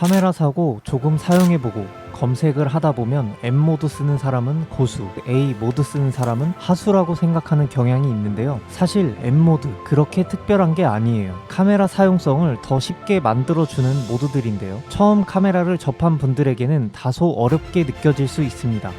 카메라 사고 조금 사용해보고 검색을 하다 보면 M 모드 쓰는 사람은 고수, A 모드 쓰는 사람은 하수라고 생각하는 경향이 있는데요. 사실 M 모드 그렇게 특별한 게 아니에요. 카메라 사용성을 더 쉽게 만들어주는 모드들인데요. 처음 카메라를 접한 분들에게는 다소 어렵게 느껴질 수 있습니다.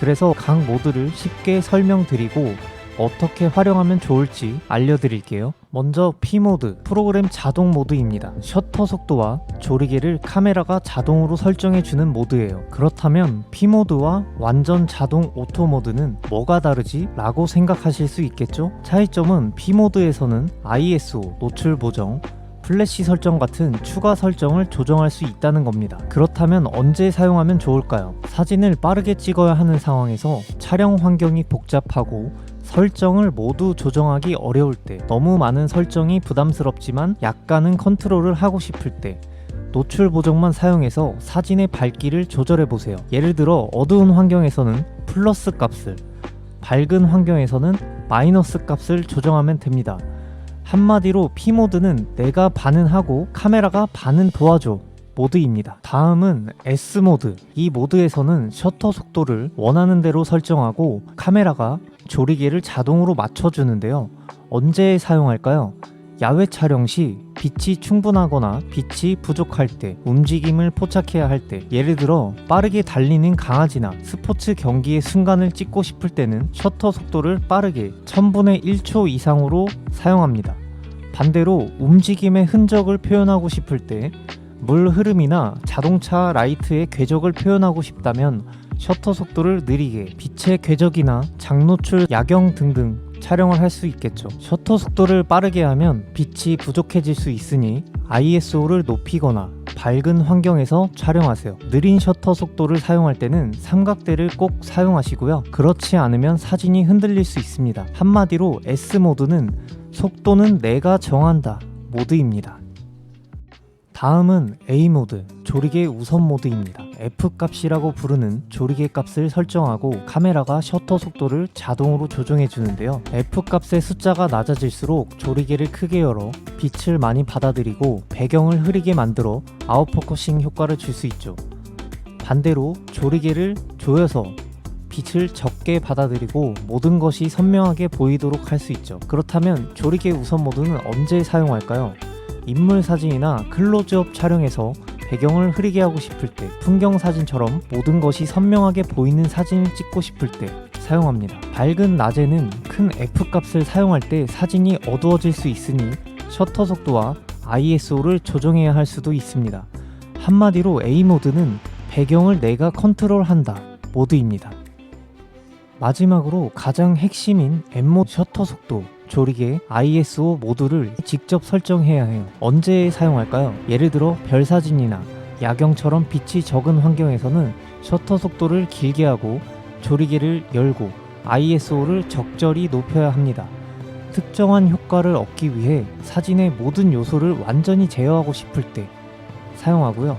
그래서 각 모드를 쉽게 설명드리고 어떻게 활용하면 좋을지 알려드릴게요. 먼저 P 모드, 프로그램 자동 모드입니다. 셔터 속도와 조리개를 카메라가 자동으로 설정해주는 모드예요. 그렇다면 P 모드와 완전 자동 오토 모드는 뭐가 다르지? 라고 생각하실 수 있겠죠? 차이점은 P 모드에서는 ISO, 노출 보정, 플래시 설정 같은 추가 설정을 조정할 수 있다는 겁니다. 그렇다면 언제 사용하면 좋을까요? 사진을 빠르게 찍어야 하는 상황에서 촬영 환경이 복잡하고 설정을 모두 조정하기 어려울 때, 너무 많은 설정이 부담스럽지만 약간은 컨트롤을 하고 싶을 때, 노출 보정만 사용해서 사진의 밝기를 조절해 보세요. 예를 들어 어두운 환경에서는 플러스 값을, 밝은 환경에서는 마이너스 값을 조정하면 됩니다. 한마디로 P 모드는 내가 반은 하고 카메라가 반은 도와줘 모드입니다. 다음은 S 모드. 이 모드에서는 셔터 속도를 원하는 대로 설정하고 카메라가 조리개를 자동으로 맞춰주는데요. 언제 사용할까요? 야외 촬영 시 빛이 충분하거나 빛이 부족할 때, 움직임을 포착해야 할 때, 예를 들어 빠르게 달리는 강아지나 스포츠 경기의 순간을 찍고 싶을 때는 셔터 속도를 빠르게 1000분의 1초 이상으로 사용합니다. 반대로 움직임의 흔적을 표현하고 싶을 때, 물 흐름이나 자동차 라이트의 궤적을 표현하고 싶다면 셔터 속도를 느리게 빛의 궤적이나 장노출 야경 등등 촬영을 할 수 있겠죠. 셔터 속도를 빠르게 하면 빛이 부족해질 수 있으니 ISO를 높이거나 밝은 환경에서 촬영하세요. 느린 셔터 속도를 사용할 때는 삼각대를 꼭 사용하시고요. 그렇지 않으면 사진이 흔들릴 수 있습니다. 한마디로 S 모드는 속도는 내가 정한다 모드입니다. 다음은 A 모드, 조리개 우선 모드입니다. F 값이라고 부르는 조리개 값을 설정하고 카메라가 셔터 속도를 자동으로 조정해 주는데요. F 값의 숫자가 낮아질수록 조리개를 크게 열어 빛을 많이 받아들이고 배경을 흐리게 만들어 아웃포커싱 효과를 줄 수 있죠. 반대로 조리개를 조여서 빛을 적게 받아들이고 모든 것이 선명하게 보이도록 할 수 있죠. 그렇다면 조리개 우선 모드는 언제 사용할까요? 인물 사진이나 클로즈업 촬영에서 배경을 흐리게 하고 싶을 때, 풍경 사진처럼 모든 것이 선명하게 보이는 사진을 찍고 싶을 때 사용합니다. 밝은 낮에는 큰 F 값을 사용할 때 사진이 어두워질 수 있으니 셔터 속도와 ISO를 조정해야 할 수도 있습니다. 한마디로 A 모드는 배경을 내가 컨트롤한다 모드입니다. 마지막으로 가장 핵심인 M 셔터 속도, 조리개, ISO 모두를 직접 설정해야 해요. 언제 사용할까요? 예를 들어 별 사진이나 야경처럼 빛이 적은 환경에서는 셔터 속도를 길게 하고 조리개를 열고 ISO를 적절히 높여야 합니다. 특정한 효과를 얻기 위해 사진의 모든 요소를 완전히 제어하고 싶을 때 사용하고요.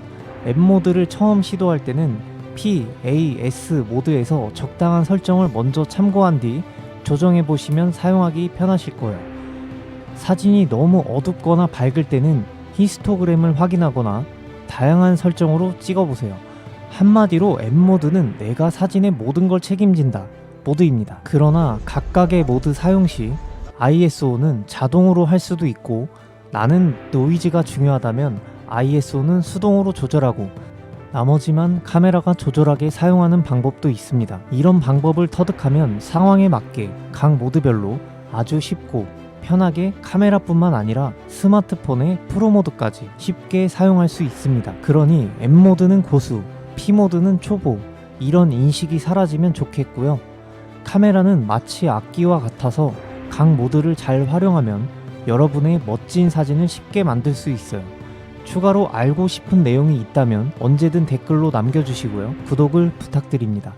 M 모드를 처음 시도할 때는 P, A, S 모드에서 적당한 설정을 먼저 참고한 뒤 조정해 보시면 사용하기 편하실 거예요. 사진이 너무 어둡거나 밝을 때는 히스토그램을 확인하거나 다양한 설정으로 찍어 보세요. 한마디로 M 모드는 내가 사진의 모든 걸 책임진다 모드입니다. 그러나 각각의 모드 사용 시 ISO는 자동으로 할 수도 있고 나는 노이즈가 중요하다면 ISO는 수동으로 조절하고 나머지만 카메라가 조절하게 사용하는 방법도 있습니다. 이런 방법을 터득하면 상황에 맞게 각 모드별로 아주 쉽고 편하게 카메라뿐만 아니라 스마트폰의 프로 모드까지 쉽게 사용할 수 있습니다. 그러니 M 모드는 고수, P 모드는 초보 이런 인식이 사라지면 좋겠고요. 카메라는 마치 악기와 같아서 각 모드를 잘 활용하면 여러분의 멋진 사진을 쉽게 만들 수 있어요. 추가로 알고 싶은 내용이 있다면 언제든 댓글로 남겨주시고요. 구독을 부탁드립니다.